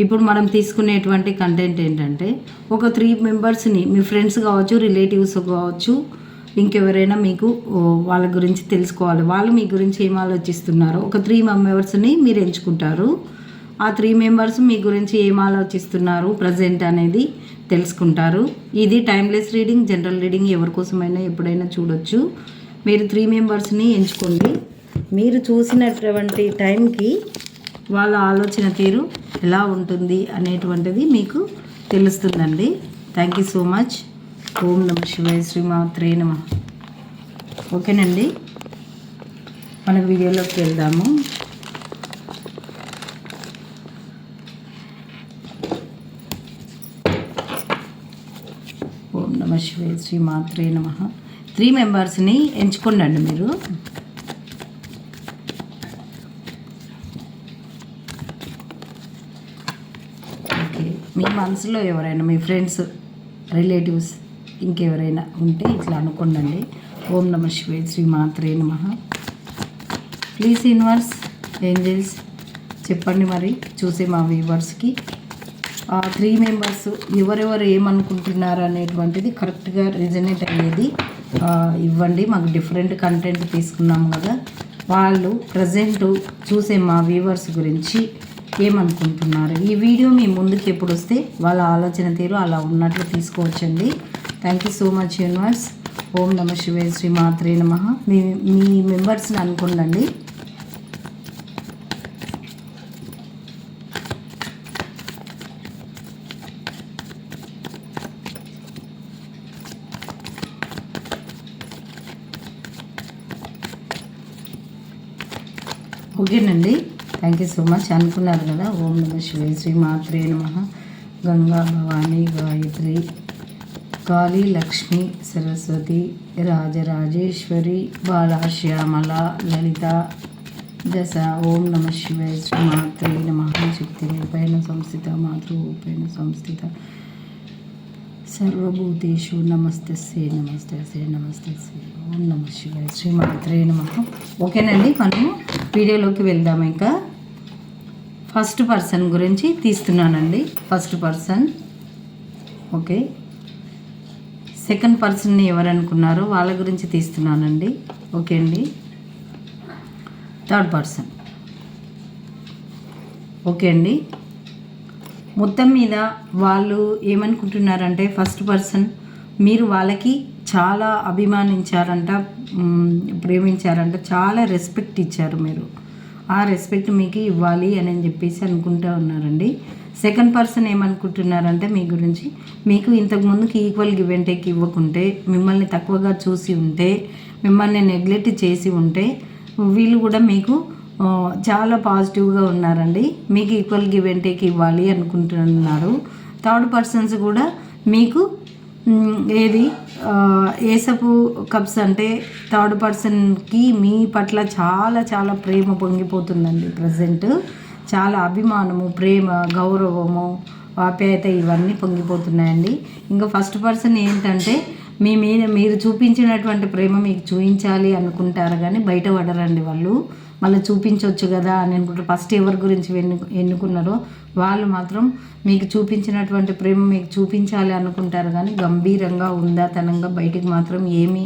ఇప్పుడు మనం తీసుకునేటువంటి కంటెంట్ ఏంటంటే ఒక త్రీ మెంబర్స్ని మీ ఫ్రెండ్స్ కావచ్చు రిలేటివ్స్ కావచ్చు ఇంకెవరైనా మీకు వాళ్ళ గురించి తెలుసుకోవాలి. వాళ్ళు మీ గురించి ఏం ఆలోచిస్తున్నారో ఒక త్రీ మెంబర్స్ని మీరు ఎంచుకుంటారు. ఆ త్రీ మెంబర్స్ మీ గురించి ఏం ఆలోచిస్తున్నారు ప్రజెంట్ అనేది తెలుసుకుంటారు. ఇది టైమ్లెస్ రీడింగ్ జనరల్ రీడింగ్ ఎవరి కోసమైనా ఎప్పుడైనా చూడొచ్చు. మీరు త్రీ మెంబర్స్ని ఎంచుకోండి. మీరు చూసినటువంటి టైంకి వాళ్ళ ఆలోచన తీరు ఎలా ఉంటుంది అనేటువంటిది మీకు తెలుస్తుందండి. థ్యాంక్ యూ సో మచ్ ఓం నమ శివాయ శ్రీమాత్రే నమ. ఓకేనండి. మన వీడియోలోకి వెళ్దాము. ఓం నమ శివాయ శ్రీమాత్రే నమ. త్రీ మెంబర్స్ని ఎంచుకోండి మీరు ఓకే మీ మనసులో ఎవరైనా మీ ఫ్రెండ్స్ రిలేటివ్స్ ఇంకెవరైనా ఉంటే ఇట్లా అనుకోండి ఓం నమ శివే శ్రీ మాత్రే నమ. ప్లీజ్ యూనివర్స్ ఏంజల్స్ చెప్పండి మరి చూసే మా వ్యూవర్స్కి ఆ త్రీ మెంబర్స్ ఎవరెవరు ఏమనుకుంటున్నారు అనేటువంటిది కరెక్ట్గా రిజనేట్ అయ్యేది ఇవ్వండి. మాకు డిఫరెంట్ కంటెంట్ తీసుకున్నాం కదా. వాళ్ళు ప్రజెంట్ చూసే మా వ్యూవర్స్ గురించి ఏమనుకుంటున్నారు? ఈ వీడియో మీ ముందుకు ఎప్పుడు వస్తే వాళ్ళ ఆలోచన తీరు అలా ఉన్నట్లు తీసుకోవచ్చండి. Thank you so much universe ఓం నమ శివే శ్రీ మాత్రే నమ. మీ మీ మెంబర్స్ని అనుకోండి ఓకేనండి. థ్యాంక్ యూ సో మచ్ అనుకున్నారు కదా? ఓం నమ శివే శ్రీ మాత్రే నమ. గంగా భవానీ గాయత్రి కాళీ లక్ష్మి సరస్వతి రాజరాజేశ్వరి బాలాశ్యామల లలిత దశ. ఓం నమ శివాయ శ్రీ మాత్రే నమ. శక్తి రూపేణ సంస్థిత మాతృరూపేణ సంస్థిత. సర్వభూతేషు నమస్తే నమస్తే నమస్తే ఓం నమ శివాయ శ్రీమాత్రే నమ. ఓకేనండి మనము వీడియోలోకి వెళ్దాం ఇంకా. ఫస్ట్ పర్సన్ గురించి తీస్తున్నానండి. First person. ఓకే. సెకండ్ పర్సన్ని ఎవరనుకున్నారో వాళ్ళ గురించి తీస్తున్నానండి. ఓకే అండి. Third person. ఓకే అండి. మొత్తం మీద వాళ్ళు ఏమనుకుంటున్నారంటే ఫస్ట్ పర్సన్ మీరు వాళ్ళకి చాలా అభిమానించారంట ప్రేమించారంట చాలా రెస్పెక్ట్ ఇచ్చారు మీరు. ఆ రెస్పెక్ట్ మీకు ఇవ్వాలి అని చెప్పేసి అనుకుంటూ ఉన్నారండి. సెకండ్ పర్సన్ ఏమనుకుంటున్నారంటే మీ గురించి మీకు ఇంతకు ముందుకి ఈక్వల్ గివ్ అండ్ టేక్ ఇవ్వకుంటే మిమ్మల్ని తక్కువగా చూసి ఉంటే మిమ్మల్ని నెగ్లెక్ట్ చేసి ఉంటే వీళ్ళు కూడా మీకు చాలా పాజిటివ్గా ఉన్నారండి. మీకు ఈక్వల్ గివ్ అండ్ టేక్ ఇవ్వాలి అనుకుంటున్నారు. థర్డ్ పర్సన్స్ కూడా మీకు ఏది? ఏసపు కప్స్ అంటే థర్డ్ పర్సన్కి మీ పట్ల చాలా చాలా ప్రేమ పొంగిపోతుందండి ప్రజెంట్ చాలా అభిమానము ప్రేమ గౌరవము ఆప్యాయత ఇవన్నీ పొంగిపోతున్నాయండి. ఇంకా ఫస్ట్ పర్సన్ ఏంటంటే మీ మీద మీరు చూపించినటువంటి ప్రేమ మీకు చూపించాలి అనుకుంటారు కానీ బయట పడరండి వాళ్ళు. మళ్ళీ చూపించవచ్చు కదా అని అనుకుంటారు ఫస్ట్ ఎవరి గురించి ఎన్ను ఎన్నుకున్నారో వాళ్ళు మాత్రం మీకు చూపించినటువంటి ప్రేమ మీకు చూపించాలి అనుకుంటారు కానీ గంభీరంగా ఉందాతనంగా బయటికి మాత్రం ఏమీ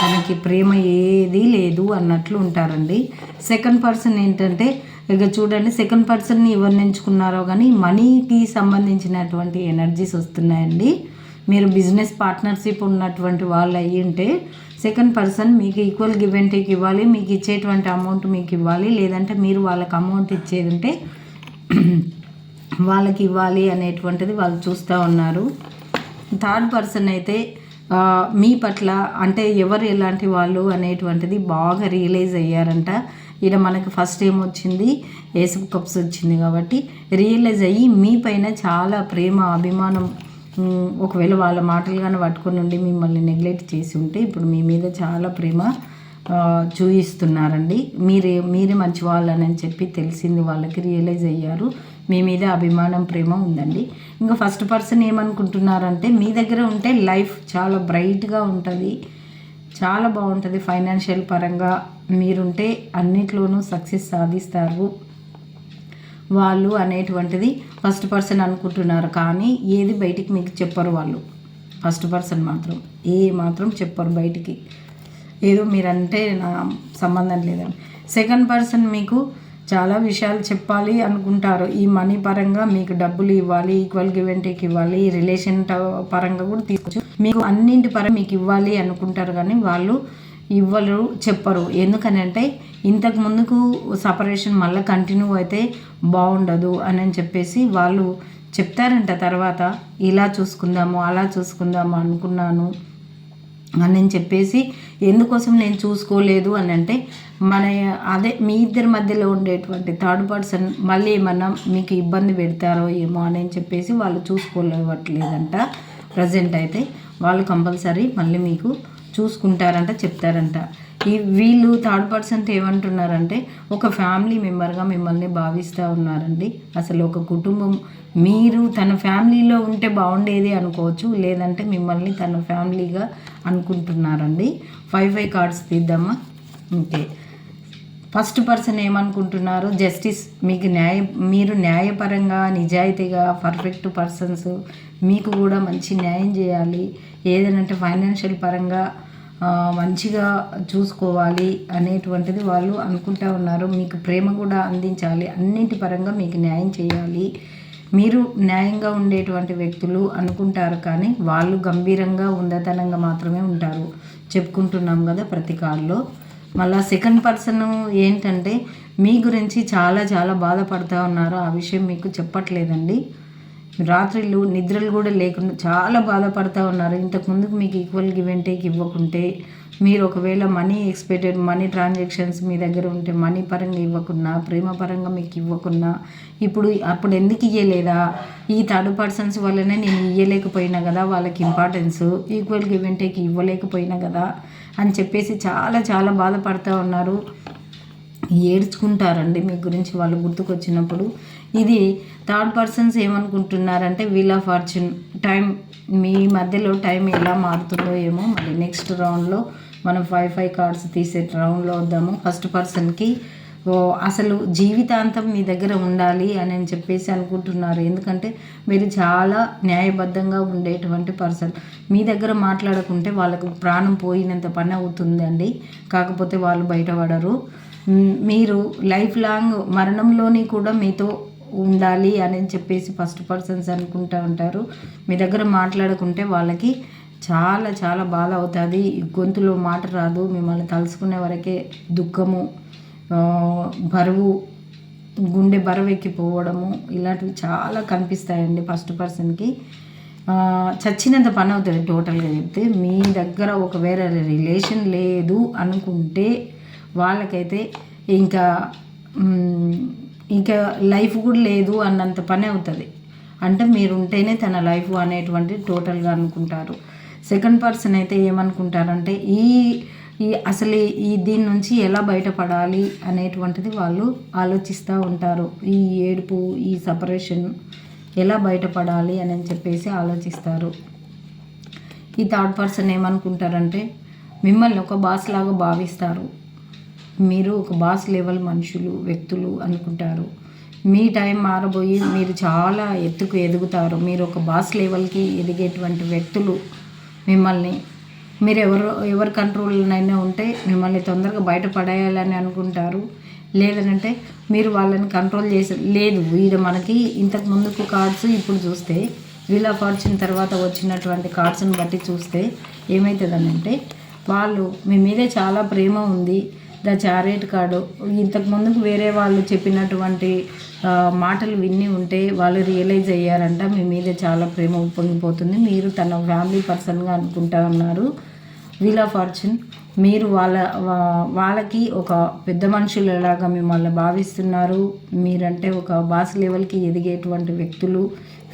తనకి ప్రేమ ఏది లేదు అన్నట్లు ఉంటారండి. సెకండ్ పర్సన్ ఏంటంటే ఇక చూడండి సెకండ్ పర్సన్ని ఎవరిని ఎంచుకున్నారో కానీ మనీకి సంబంధించినటువంటి ఎనర్జీస్ వస్తున్నాయండి. మీరు బిజినెస్ పార్ట్నర్షిప్ ఉన్నటువంటి వాళ్ళు అయ్యి ఉంటే సెకండ్ పర్సన్ మీకు ఈక్వల్ గివ్ అండ్ టేక్ ఇవ్వాలి మీకు ఇచ్చేటువంటి అమౌంట్ మీకు ఇవ్వాలి లేదంటే మీరు వాళ్ళకి అమౌంట్ ఇచ్చేది ఉంటే వాళ్ళకి ఇవ్వాలి అనేటువంటిది వాళ్ళు చూస్తూ ఉన్నారు. థర్డ్ పర్సన్ అయితే మీ పట్ల అంటే ఎవరు ఎలాంటి వాళ్ళు అనేటువంటిది బాగా రియలైజ్ అయ్యారంట. ఈడ మనకు ఫస్ట్ ఏం వచ్చింది? ఏసు కప్స్ వచ్చింది కాబట్టి రియలైజ్ అయ్యి మీ పైన చాలా ప్రేమ అభిమానం ఒకవేళ వాళ్ళ మాటలు కానీ పట్టుకొని ఉండి మిమ్మల్ని నెగ్లెక్ట్ చేసి ఉంటే ఇప్పుడు మీ మీద చాలా ప్రేమ చూయిస్తున్నారండి. మీరే మీరే మంచి వాళ్ళని చెప్పి తెలిసింది వాళ్ళకి రియలైజ్ అయ్యారు. మీ మీద అభిమానం ప్రేమ ఉందండి. ఇంకా ఫస్ట్ పర్సన్ ఏమనుకుంటున్నారంటే మీ దగ్గర ఉంటే లైఫ్ చాలా బ్రైట్గా ఉంటుంది. చాలా బాగుంటుంది. ఫైనాన్షియల్ పరంగా మీరుంటే అన్నిట్లోనూ సక్సెస్ సాధిస్తారు. వాళ్ళు అనేటువంటిది ఫస్ట్ పర్సన్ అనుకుంటున్నారు. కానీ ఏది బయటికి మీకు చెప్పరు వాళ్ళు. ఫస్ట్ పర్సన్ మాత్రం. ఏ మాత్రం చెప్పరు బయటికి. ఏదో మీరంటే నా సంబంధం లేదని. సెకండ్ పర్సన్ మీకు చాలా విషయాలు చెప్పాలి అనుకుంటారు. ఈ మనీ పరంగా మీకు డబ్బులు ఇవ్వాలి ఈక్వల్ గివెంటేకి ఇవ్వాలి రిలేషన్ పరంగా కూడా తీసుకోవచ్చు. మీకు అన్నింటి పరంగా మీకు ఇవ్వాలి అనుకుంటారు. కానీ వాళ్ళు ఇవ్వరు చెప్పరు. ఎందుకనంటే ఇంతకు ముందుకు సపరేషన్ మళ్ళీ కంటిన్యూ అయితే బాగుండదు అని అని చెప్పేసి వాళ్ళు చెప్తారంట తర్వాత ఇలా చూసుకుందాము అలా చూసుకుందాము అనుకున్నాను అని చెప్పేసి ఎందుకోసం నేను చూసుకోలేదు అని అంటే మన అదే మీ ఇద్దరి మధ్యలో ఉండేటువంటి థర్డ్ పర్సన్ మళ్ళీ ఏమన్నా మీకు ఇబ్బంది పెడతారో ఏమో అని చెప్పేసి వాళ్ళు చూసుకోలేవట్లేదంట. ప్రజెంట్ అయితే వాళ్ళు కంపల్సరీ మళ్ళీ మీకు చూసుకుంటారంట చెప్తారంట. ఈ వీళ్ళు థర్డ్ పర్సన్ ఏమంటున్నారంటే ఒక ఫ్యామిలీ మెంబర్గా మిమ్మల్ని భావిస్తూ ఉన్నారండి. అసలు ఒక కుటుంబం మీరు తన ఫ్యామిలీలో ఉంటే బాగుండేది అనుకోవచ్చు లేదంటే మిమ్మల్ని తన ఫ్యామిలీగా అనుకుంటున్నారండి. ఫైవ్ ఫైవ్ కార్డ్స్ తీద్దామా? ఓకే. ఫస్ట్ పర్సన్ ఏమనుకుంటున్నారు? జస్టిస్ మీకు న్యాయ మీరు న్యాయపరంగా నిజాయితీగా పర్ఫెక్ట్ పర్సన్స్ మీకు కూడా మంచి న్యాయం చేయాలి. ఏదనంటే ఫైనాన్షియల్ పరంగా మంచిగా చూసుకోవాలి అనేటువంటిది వాళ్ళు అనుకుంటా ఉన్నారు. మీకు ప్రేమ కూడా అందించాలి. అన్నింటి పరంగా మీకు న్యాయం చేయాలి. మీరు న్యాయంగా ఉండేటువంటి వ్యక్తులు అనుకుంటారు కానీ వాళ్ళు గంభీరంగా ఉందతనంగా మాత్రమే ఉంటారు. చెప్పుకుంటున్నాం కదా ప్రతి కాల్లో మళ్ళా సెకండ్ పర్సన్ ఏంటంటే మీ గురించి చాలా చాలా బాధపడుతూ ఉన్నారు. ఆ విషయం మీకు చెప్పట్లేదండి. రాత్రిళ్ళు నిద్రలు కూడా లేకుండా చాలా బాధపడుతూ ఉన్నారు. ఇంతకు ముందుకు మీకు ఈక్వల్ గివ్ అండ్ టేక్ ఇవ్వకుంటే మీరు ఒకవేళ మనీ ఎక్స్పెక్టెడ్ మనీ ట్రాన్సాక్షన్స్ మీ దగ్గర ఉంటే మనీ పరంగా ఇవ్వకున్నా ప్రేమ పరంగా మీకు ఇవ్వకున్నా ఇప్పుడు అప్పుడు ఎందుకు ఇవ్వలేదా ఈ థర్డ్ పర్సన్స్ వల్లనే నేను ఇవ్వలేకపోయినా కదా వాళ్ళకి importance equal give and take ఇవ్వలేకపోయినా కదా అని చెప్పేసి చాలా చాలా బాధపడుతూ ఉన్నారు. ఏడ్చుకుంటారండి మీ గురించి వాళ్ళు గుర్తుకొచ్చినప్పుడు. ఇది థర్డ్ పర్సన్స్ ఏమనుకుంటున్నారంటే వీల్ ఆఫ్ ఫార్చ్యూన్ టైం మీ మధ్యలో టైం ఎలా మారుతుందో ఏమో మరి నెక్స్ట్ రౌండ్లో మనం ఫైవ్ ఫైవ్ కార్డ్స్ తీసే రౌండ్లో వద్దాము. ఫస్ట్ పర్సన్కి ఓ అసలు జీవితాంతం మీ దగ్గర ఉండాలి అని అని చెప్పేసి అనుకుంటున్నారు. ఎందుకంటే మీరు చాలా న్యాయబద్ధంగా ఉండేటువంటి పర్సన్ మీ దగ్గర మాట్లాడకుంటే వాళ్ళకు ప్రాణం పోయినంత పని అవుతుందండి. కాకపోతే వాళ్ళు బయటపడరు. మీరు లైఫ్ లాంగ్ మరణంలోని కూడా మీతో ఉండాలి అని చెప్పేసి ఫస్ట్ పర్సన్స్ అనుకుంటూ ఉంటారు. మీ దగ్గర మాట్లాడుకుంటే వాళ్ళకి చాలా చాలా బాధ అవుతుంది. గొంతులో మాట రాదు. మిమ్మల్ని తలుసుకునే వరకే దుఃఖము బరువు గుండె బరువు ఎక్కిపోవడము ఇలాంటివి చాలా కనిపిస్తాయండి ఫస్ట్ పర్సన్కి చచ్చినంత పని అవుతుంది టోటల్గా చెప్తే. మీ దగ్గర ఒక వేరే రిలేషన్ లేదు అనుకుంటే వాళ్ళకైతే ఇంకా ఇంకా లైఫ్ కూడా లేదు అన్నంత పని అవుతుంది. అంటే మీరు ఉంటేనే తన లైఫ్ అనేటువంటి టోటల్గా అనుకుంటారు. సెకండ్ పర్సన్ అయితే ఏమనుకుంటారంటే ఈ ఈ అసలు ఈ దీని నుంచి ఎలా బయటపడాలి అనేటువంటిది వాళ్ళు ఆలోచిస్తూ ఉంటారు. ఈ ఏడుపు ఈ సపరేషన్ ఎలా బయటపడాలి అని చెప్పేసి ఆలోచిస్తారు. ఈ థర్డ్ పర్సన్ ఏమనుకుంటారంటే మిమ్మల్ని ఒక బాస్ లాగా భావిస్తారు. మీరు ఒక బాస్ లెవెల్ మనుషులు వ్యక్తులు అనుకుంటారు. మీ టైం మారబోయి మీరు చాలా ఎత్తుకు ఎదుగుతారు. మీరు ఒక బాస్ లెవెల్కి ఎదిగేటువంటి వ్యక్తులు మిమ్మల్ని. మీరు ఎవరు ఎవరి కంట్రోల్నైనా ఉంటే మిమ్మల్ని తొందరగా బయటపడేయాలని అనుకుంటారు. లేదనంటే మీరు వాళ్ళని కంట్రోల్ చేసే లేదు వీడు మనకి ఇంతకు ముందుకు కార్డ్స్ ఇప్పుడు చూస్తే వీల్ ఆఫ్ ఫార్చ్యూన్ తర్వాత వచ్చినటువంటి కార్డ్స్ని బట్టి చూస్తే ఏమవుతుందనంటే వాళ్ళు మీ మీదే చాలా ప్రేమ ఉంది. The chariot card. ఇంతకు ముందుకు వేరే వాళ్ళు చెప్పినటువంటి మాటలు విని ఉంటే వాళ్ళు రియలైజ్ అయ్యారంట. మీ మీద చాలా ప్రేమ ఉప్పొంగిపోతుంది. మీరు తన ఫ్యామిలీ పర్సన్గా అనుకుంటా ఉన్నారు. Wheel of fortune. మీరు వాళ్ళ వాళ్ళకి ఒక పెద్ద మనుషులలాగా మిమ్మల్ని భావిస్తున్నారు. మీరంటే ఒక బాస్ లెవెల్కి ఎదిగేటువంటి వ్యక్తులు.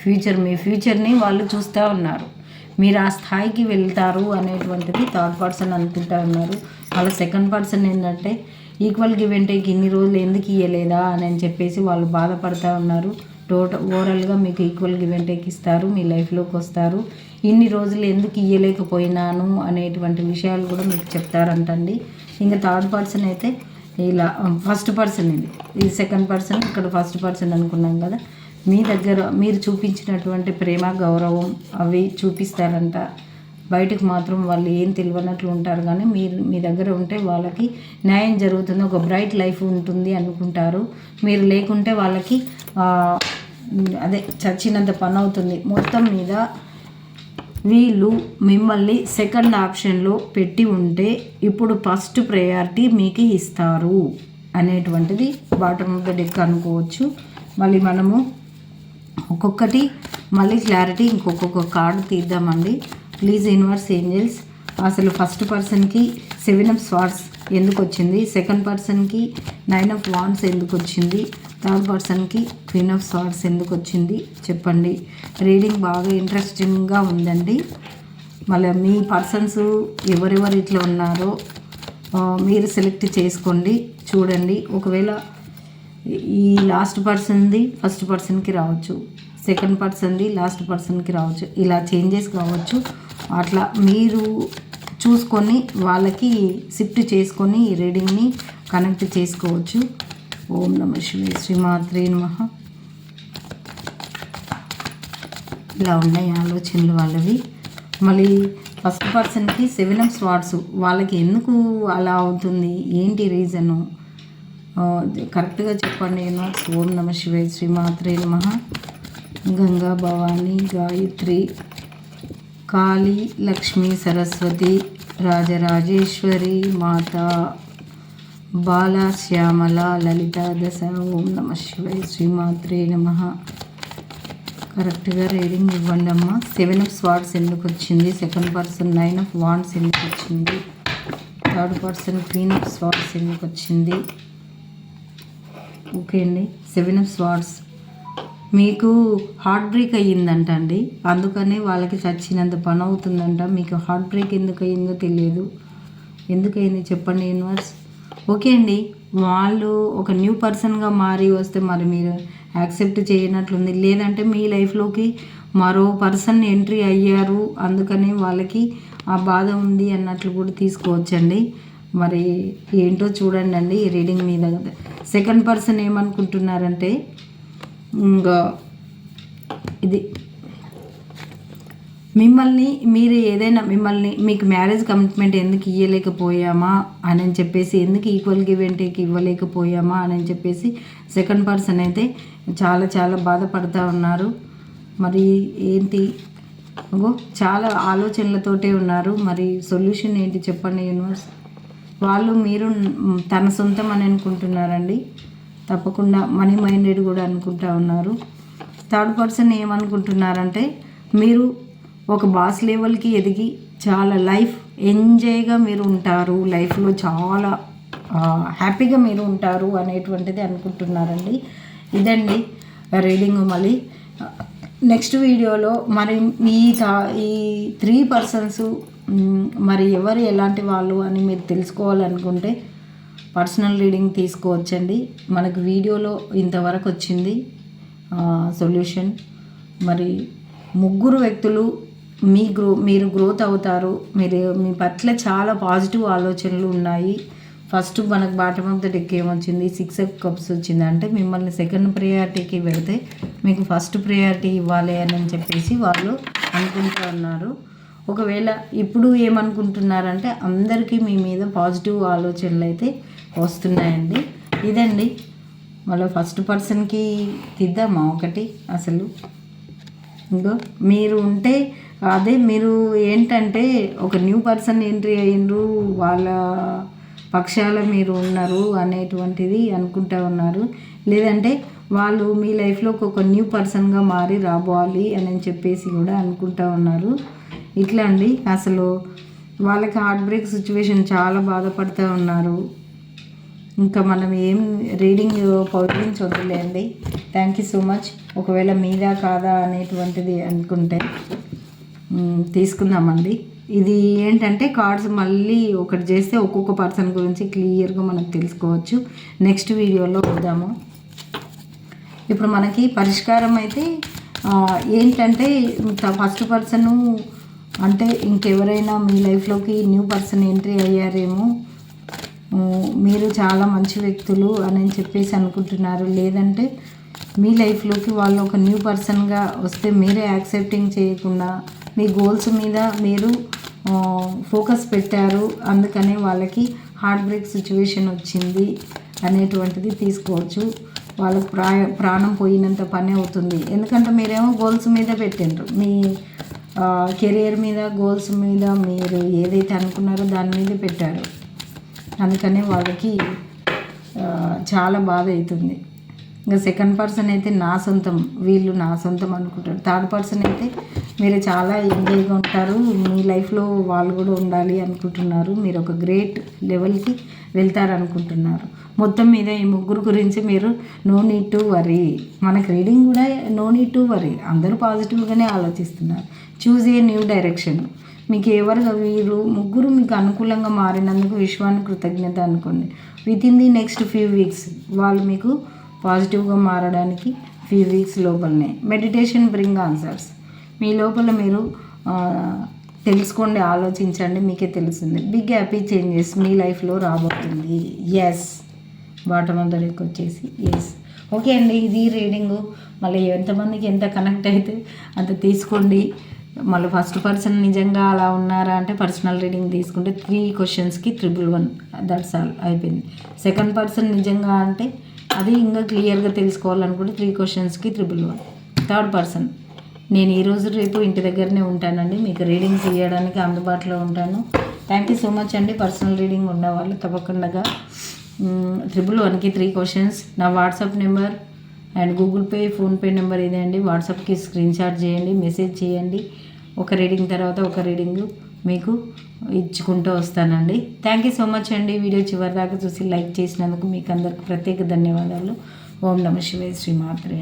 ఫ్యూచర్ మీ ఫ్యూచర్ని వాళ్ళు చూస్తూ ఉన్నారు. మీరు ఆ స్థాయికి వెళ్తారు అనేటువంటిది థర్డ్ పర్సన్ అనుకుంటా ఉన్నారు. వాళ్ళ సెకండ్ పర్సన్ ఏంటంటే ఈక్వల్ గివ్ అంటే ఇన్ని రోజులు ఎందుకు ఇవ్వలేదా అని అని చెప్పేసి వాళ్ళు బాధపడతా ఉన్నారు. టోటల్ ఓవరాల్గా మీకు ఈక్వల్ గివ్ అండ్ టేక్ ఇస్తారు మీ లైఫ్లోకి వస్తారు. ఇన్ని రోజులు ఎందుకు ఇయ్యలేకపోయినాను అనేటువంటి విషయాలు కూడా మీకు చెప్తారంటండి. ఇంకా థర్డ్ పర్సన్ అయితే ఇలా ఫస్ట్ పర్సన్ ఇది ఇది సెకండ్ పర్సన్ ఇక్కడ ఫస్ట్ పర్సన్ అనుకున్నాం కదా. మీ దగ్గర మీరు చూపించినటువంటి ప్రేమ గౌరవం అవి చూపిస్తారంట. బయటకు మాత్రం వాళ్ళు ఏం తెలియనట్లు ఉంటారు కానీ మీరు మీ దగ్గర ఉంటే వాళ్ళకి న్యాయం జరుగుతుంది ఒక బ్రైట్ లైఫ్ ఉంటుంది అనుకుంటారు. మీరు లేకుంటే వాళ్ళకి అదే చచ్చినంత పని అవుతుంది. మొత్తం మీద వీళ్ళు మిమ్మల్ని సెకండ్ ఆప్షన్లో పెట్టి ఉంటే ఇప్పుడు ఫస్ట్ ప్రయారిటీ మీకు ఇస్తారు అనేటువంటిది బాటమ్ ఆఫ్ ద డెక్ అనుకోవచ్చు. మళ్ళీ మనము ఒక్కొక్కటి మళ్ళీ క్లారిటీ ఇంకొక్కొక్క కార్డు తీద్దామండి. Please universe angels. అసలు ఫస్ట్ పర్సన్కి సెవెన్ ఆఫ్ స్వార్డ్స్ ఎందుకు వచ్చింది సెకండ్ పర్సన్కి నైన్ ఆఫ్ వాన్స్ ఎందుకు వచ్చింది థర్డ్ పర్సన్కి క్వీన్ ఆఫ్ స్వార్డ్స్ ఎందుకు వచ్చింది చెప్పండి. రీడింగ్ బాగా ఇంట్రెస్టింగ్గా ఉందండి. మళ్ళీ మీ పర్సన్స్ ఎవరెవరు ఇట్లా ఉన్నారో మీరు సెలెక్ట్ చేసుకోండి చూడండి. ఒకవేళ ఈ లాస్ట్ పర్సన్ది ఫస్ట్ పర్సన్కి రావచ్చు. సెకండ్ పర్సన్ది లాస్ట్ పర్సన్కి రావచ్చు. ఇలా చేంజెస్ కావచ్చు. అట్లా మీరు చూసుకొని వాళ్ళకి షిఫ్ట్ చేసుకొని ఈ రీడింగ్ని కనెక్ట్ చేసుకోవచ్చు. ఓం నమ శివే శ్రీమాత్రే నమ. ఇలా ఉన్నాయి ఆలోచనలు వాళ్ళవి. మళ్ళీ ఫస్ట్ పర్సన్కి సెవెన్ ఆఫ్ స్వాట్స్ వాళ్ళకి ఎందుకు అలా అవుతుంది? ఏంటి రీజను కరెక్ట్గా చెప్పండి. ఏమో ఓం నమ శివే శ్రీమాత్రే నమ. గంగా భవాని గాయత్రి కాళీ లక్ష్మీ సరస్వతి రాజరాజేశ్వరి మాత బాల శ్యామల లలిత దశ ఓం నమ శివాయ శ్రీమాత్రే నమ. కరెక్ట్గా రీడింగ్ ఇవ్వండి అమ్మ సెవెన్ ఆఫ్ స్వార్డ్స్ ఎందుకు వచ్చింది second person nine of wands ఎందుకు వచ్చింది third person queen of swords ఎందుకు వచ్చింది ఓకే అండి. సెవెన్ ఆఫ్ స్వార్డ్స్ మీకు హార్ట్ బ్రేక్ అయ్యిందంట అండి. అందుకనే వాళ్ళకి చచ్చినంత పని అవుతుందంట మీకు హార్ట్ బ్రేక్ ఎందుకు అయ్యిందో తెలియదు. ఎందుకయింది చెప్పండి యూనివర్స్ ఓకే అండి. వాళ్ళు ఒక న్యూ పర్సన్గా మారి వస్తే మరి మీరు యాక్సెప్ట్ చేయనట్లుంది. లేదంటే మీ లైఫ్లోకి మరో పర్సన్ ఎంట్రీ అయ్యారు. అందుకని వాళ్ళకి ఆ బాధ ఉంది అన్నట్లు కూడా తీసుకోవచ్చండి. మరి ఏంటో చూడండి అండి ఈ రీడింగ్ మీద. సెకండ్ పర్సన్ ఏమనుకుంటున్నారంటే ఇంకా ఇది. మిమ్మల్ని మీరు ఏదైనా మిమ్మల్ని మీకు మ్యారేజ్ కమిట్మెంట్ ఎందుకు ఇవ్వలేకపోయామా అని చెప్పేసి ఎందుకు ఈక్వల్ గివ్ ఇవ్వలేకపోయామా అని చెప్పేసి సెకండ్ పర్సన్ అయితే చాలా చాలా బాధపడుతూ ఉన్నారు. మరి ఏంటి? ఇంకో చాలా ఆలోచనలతోటే ఉన్నారు. మరి సొల్యూషన్ ఏంటి చెప్పండి యూనివర్స్ వాళ్ళు మీరు తన సొంతం అని అనుకుంటున్నారండి. తప్పకుండా మనీ మైండెడ్ కూడా అనుకుంటా ఉన్నారు. థర్డ్ పర్సన్ ఏమనుకుంటున్నారంటే మీరు ఒక బాస్ లెవెల్కి ఎదిగి చాలా లైఫ్ ఎంజాయ్గా మీరు ఉంటారు లైఫ్లో చాలా హ్యాపీగా మీరు ఉంటారు అనేటువంటిది అనుకుంటున్నారండి. ఇదండి రీడింగ్ మళ్ళీ. నెక్స్ట్ వీడియోలో మరి ఈ ఈ త్రీ పర్సన్స్ మరి ఎవరు ఎలాంటి వాళ్ళు అని మీరు తెలుసుకోవాలనుకుంటే పర్సనల్ రీడింగ్ తీసుకోవచ్చండి. మనకు వీడియోలో ఇంతవరకు వచ్చింది సొల్యూషన్. మరి ముగ్గురు వ్యక్తులు మీ గ్రో మీరు గ్రోత్ అవుతారు. మీరు మీ పట్ల చాలా పాజిటివ్ ఆలోచనలు ఉన్నాయి. ఫస్ట్ మనకు బాటమ్ ఆఫ్ ద డెక్ ఏమొచ్చింది? సిక్స్ ఆఫ్ కప్స్ వచ్చింది. అంటే మిమ్మల్ని సెకండ్ ప్రయారిటీకి పెడితే మీకు ఫస్ట్ ప్రయారిటీ ఇవ్వాలి అని చెప్పేసి వాళ్ళు అనుకుంటూ ఉన్నారు. ఒకవేళ ఇప్పుడు ఏమనుకుంటున్నారంటే అందరికీ మీ మీద పాజిటివ్ ఆలోచనలు అయితే వస్తున్నాయండి. ఇదండి. మళ్ళీ ఫస్ట్ పర్సన్కి తీద్దామా ఒకటి అసలు? ఇంకో మీరు ఉంటే అదే మీరు ఏంటంటే ఒక న్యూ పర్సన్ ఎంట్రీ అయ్యిండ్రు వాళ్ళ పక్షాల మీరు ఉన్నారు అనేటువంటిది అనుకుంటా ఉన్నారు. లేదంటే వాళ్ళు మీ లైఫ్లో ఒక న్యూ పర్సన్గా మారి రాబోవాలి అని చెప్పేసి కూడా అనుకుంటా ఉన్నారు. ఇట్లా అండి. అసలు వాళ్ళకి హార్ట్ బ్రేక్ సిచ్యువేషన్ చాలా బాధపడుతూ ఉన్నారు. ఇంకా మనం ఏం రీడింగ్ పౌరించొద్దులే అండి థ్యాంక్ యూ సో మచ్ ఒకవేళ మీదా కాదా అనేటువంటిది అనుకుంటే తీసుకుందామండి. ఇది ఏంటంటే కార్డ్స్ మళ్ళీ ఒకటి చేస్తే ఒక్కొక్క పర్సన్ గురించి క్లియర్గా మనం తెలుసుకోవచ్చు. నెక్స్ట్ వీడియోలో వద్దాము ఇప్పుడు మనకి పరిష్కారం అయితే ఏంటంటే ఫస్ట్ పర్సను అంటే ఇంకెవరైనా మీ లైఫ్లోకి న్యూ పర్సన్ ఎంట్రీ అయ్యారేమో. మీరు చాలా మంచి వ్యక్తులు అని చెప్పేసి అనుకుంటున్నారు. లేదంటే మీ లైఫ్లోకి వాళ్ళు ఒక న్యూ పర్సన్గా వస్తే మీరే యాక్సెప్టింగ్ చేయకుండా మీ గోల్స్ మీద మీరు ఫోకస్ పెట్టారు. అందుకనే వాళ్ళకి హార్ట్ బ్రేక్ సిచ్యువేషన్ వచ్చింది అనేటువంటిది తీసుకోవచ్చు. వాళ్ళకు ప్రా ప్రాణం పోయినంత పని అవుతుంది. ఎందుకంటే మీరేమో గోల్స్ మీద పెట్టిండ్రు. మీ కెరియర్ మీద గోల్స్ మీద మీరు ఏదైతే అనుకున్నారో దాని మీద పెట్టారు. అందుకనే వాళ్ళకి చాలా బాధ అవుతుంది ఇంకా సెకండ్ పర్సన్ అయితే నా సొంతం వీళ్ళు నా సొంతం అనుకుంటారు. థర్డ్ పర్సన్ అయితే మీరు చాలా ఎంజాయ్గా ఉంటారు. మీ లైఫ్లో వాళ్ళు కూడా ఉండాలి అనుకుంటున్నారు. మీరు ఒక గ్రేట్ లెవెల్కి వెళ్తారనుకుంటున్నారు. మొత్తం మీద ఈ ముగ్గురు గురించి మీరు నో నీడ్ టు వరీ మనకి రీడింగ్ కూడా నో నీడ్ టు వరీ అందరూ పాజిటివ్గానే ఆలోచిస్తున్నారు. చూజ్ ఏ న్యూ డైరెక్షన్ మీకు ఎవరు వీరు ముగ్గురు మీకు అనుకూలంగా మారినందుకు విశ్వానికి కృతజ్ఞత అనుకోండి. Within the next few weeks వాళ్ళు మీకు పాజిటివ్గా మారడానికి ఫ్యూ వీక్స్ లోపలనే. మెడిటేషన్ బ్రింగ్ ఆన్సర్స్ మీ లోపల మీరు తెలుసుకోండి ఆలోచించండి మీకే తెలుస్తుంది. బిగ్ హ్యాపీ చేంజెస్ మీ లైఫ్లో రాబోతుంది. Yes bottom of the deck వచ్చేసి ఎస్ ఓకే అండి ఇది రీడింగు మళ్ళీ ఎంతమందికి ఎంత కనెక్ట్ అయితే అంత తీసుకోండి. మళ్ళీ ఫస్ట్ పర్సన్ నిజంగా అలా ఉన్నారా అంటే పర్సనల్ రీడింగ్ తీసుకుంటే త్రీ క్వశ్చన్స్కి త్రిబుల్ వన్ దట్స్ ఆల్ అయిపోయింది. సెకండ్ పర్సన్ నిజంగా అంటే అది ఇంకా క్లియర్గా తెలుసుకోవాలనుకుంటే త్రీ క్వశ్చన్స్కి త్రిబుల్ వన్ థర్డ్ పర్సన్ నేను ఈరోజు రేపు ఇంటి దగ్గరనే ఉంటానండి. మీకు రీడింగ్స్ ఇవ్వడానికి అందుబాటులో ఉంటాను. థ్యాంక్ యూ సో మచ్ అండి. పర్సనల్ రీడింగ్ ఉన్నవాళ్ళు తప్పకుండా. త్రిబుల్ వన్కి త్రీ క్వశ్చన్స్ నా WhatsApp number and Google Pay PhonePe number ఇదే అండి. వాట్సాప్కి స్క్రీన్ షాట్ చేయండి మెసేజ్ చేయండి. ఒక రీడింగ్ తర్వాత ఒక రీడింగ్ మీకు ఇచ్చుకుంటూ వస్తానండి. థ్యాంక్ యూ సో మచ్ అండి. వీడియో చివరి దాకా చూసి లైక్ చేసినందుకు మీకు అందరికి ప్రత్యేక ధన్యవాదాలు. ఓం నమ శివాయ శ్రీ మాత్రే